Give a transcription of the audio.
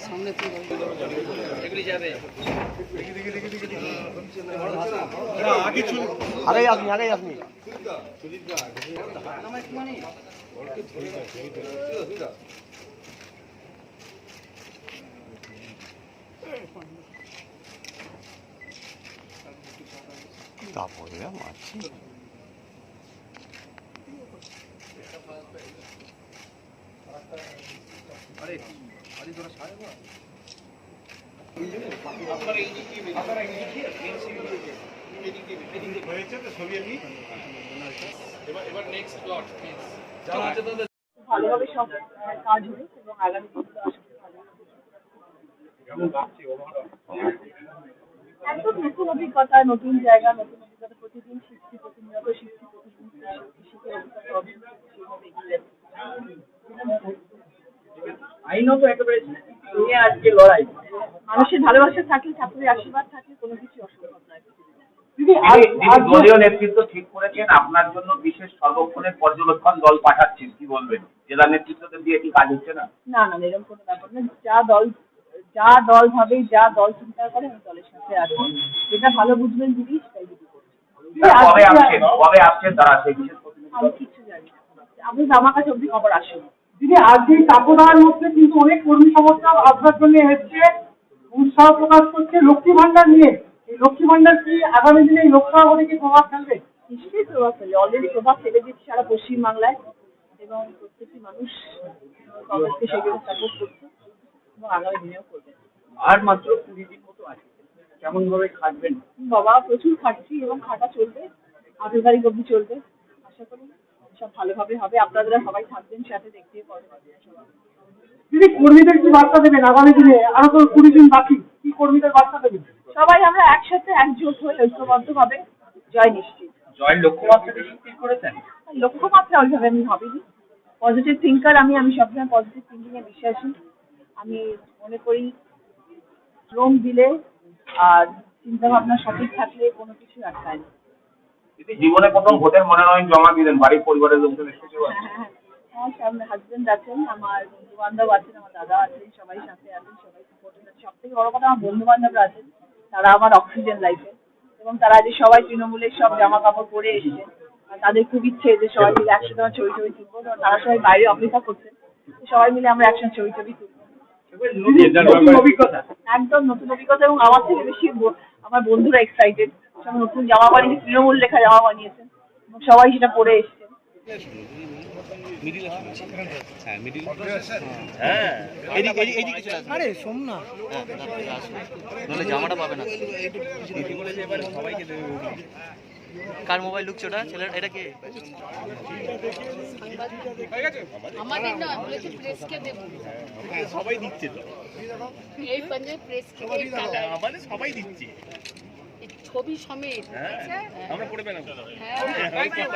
সামনে আগে আপনি আগে আপনি তারপরে মারছি। ভালোভাবে সব কাজ হবে এবং আগামী দিনগুলো আশা করি ভালো হবে। একদম নতুন অভিজ্ঞতা নতুন জায়গা নতুন অভিজ্ঞতা প্রতিদিন শিখছি প্রতিনিয়ত শিখছি। আইনত একেবারে নিয়ে আজকে লড়াই। মানুষের ভালোবাসা থাকলে ঠাকুরের আশীর্বাদ থাকলে কোনো কিছু অসম্ভব নয়। দলীয় নেতৃত্ব ঠিক করেছেন আপনার জন্য বিশেষ সর্বক্ষণের পর্যবেক্ষণ দল পাঠাচ্ছেন কি বলবেন? জেলা নেতৃত্বদের দিয়ে কি কাজ হচ্ছে না? না না এরকম কোনো ব্যাপার না। যা দল যা দল ভাবে যা দল চিন্তা করে আমি দলের সাথে আছি। যেটা ভালো বুঝবেন দিদি সেটাই দিদি কবে আসছেন? কবে আসছেন তারা সেই বিশেষ আমি কিচ্ছু জানি না। আপনি আমার কাছে অব্দি খবর আসেনি। দিদি আজকে এই তাপদার মধ্যে কিন্তু অনেক কর্মী সমর্থক আপনার জন্য এসছে। উৎসাহ প্রকাশ করছে লক্ষ্মী ভান্ডার নিয়ে। এই লক্ষ্মী ভান্ডার কি আগামী দিনে এই লোকসভা ভোটে কি প্রভাব ফেলবে? নিশ্চয়ই প্রভাব ফেলে অলরেডি প্রভাব ফেলে দিচ্ছে সারা পশ্চিমবাংলায় এবং প্রত্যেকটি মানুষ কংগ্রেসকে সেগুলো সাপোর্ট করছে এবং আগামী দিনেও করবে। আর মাত্র কুড়ি দিন মতো আছে। কেমন ভাবে খাটবেন? বাবা প্রচুর খাটছি এবং খাটা চলবে। আঠেরো তারিখ অবধি চলবে। সব ভালোভাবে হবে। আপনারা সবাই থাকবেন সাথে দেখতে দিদি কর্মীদের কি বার্তা দেবেন আগামী দিনে? আরও তো কুড়ি দিন বাকি। কি কর্মীদের বার্তা দেবেন? সবাই আমরা একসাথে একজোট হয়ে ঐক্যবদ্ধভাবে জয় নিশ্চিত। জয়েন্ট লক্ষ্যমাত্রা ঠিক করেছেন? লক্ষ্যমাত্রা ওইভাবে আমি ভাবিনি। পজিটিভ থিঙ্কার আমি আমি সবসময় পজিটিভ থিঙ্কিং এ বিশ্বাসী। আমি মনে করি শ্রম দিলে আর চিন্তা ভাবনা সঠিক থাকলে কোনো কিছু আটকায় না। দিদি জীবনে প্রথম ভোটের মনোনয়ন জমা দিলেন বাড়ির পরিবারের লোকজন এসেছে হ্যাঁ হ্যাঁ হ্যাঁ সামনে হাজবেন্ড আছেন আমার বন্ধু বান্ধব আছেন আমার দাদা আছেন সবাই সাথে আছেন সবাই সাপোর্টে সব থেকে বড় কথা আমার বন্ধু বান্ধবরা আছেন তারা আমার অক্সিজেন লাইফে এবং তারা আজ সবাই তৃণমূলের সব জামা কাপড় পরে এসেছে তাদের খুব ইচ্ছে যে সবাই মিলে একসাথে আমার ছবি ছবি তুলবো তারা সবাই বাইরে অপেক্ষা করছেন সবাই মিলে আমরা একসাথে ছবি ছবি তুলবো একদম নতুন অভিজ্ঞতা এবং আমার থেকে বেশি আমার বন্ধুরা এক্সাইটেড সব নতুন জামা বানিয়েছে তৃণমূল লেখা জামা বানিয়েছেন এবং সবাই সেটা পরে এসেছেন আরে শোন জামাটা পাবে না। কার মোবাইল ঢুকছে ওটা? ছেলের? এটা কে? আমাদের না বলেছে প্রেসকে দেবো। সবাই দিচ্ছে তো। এই পাঞ্জে প্রেসকে আমাদের সবাই দিচ্ছে। ছবি সমেত। আমরা পড়ে পেলাম হ্যাঁ।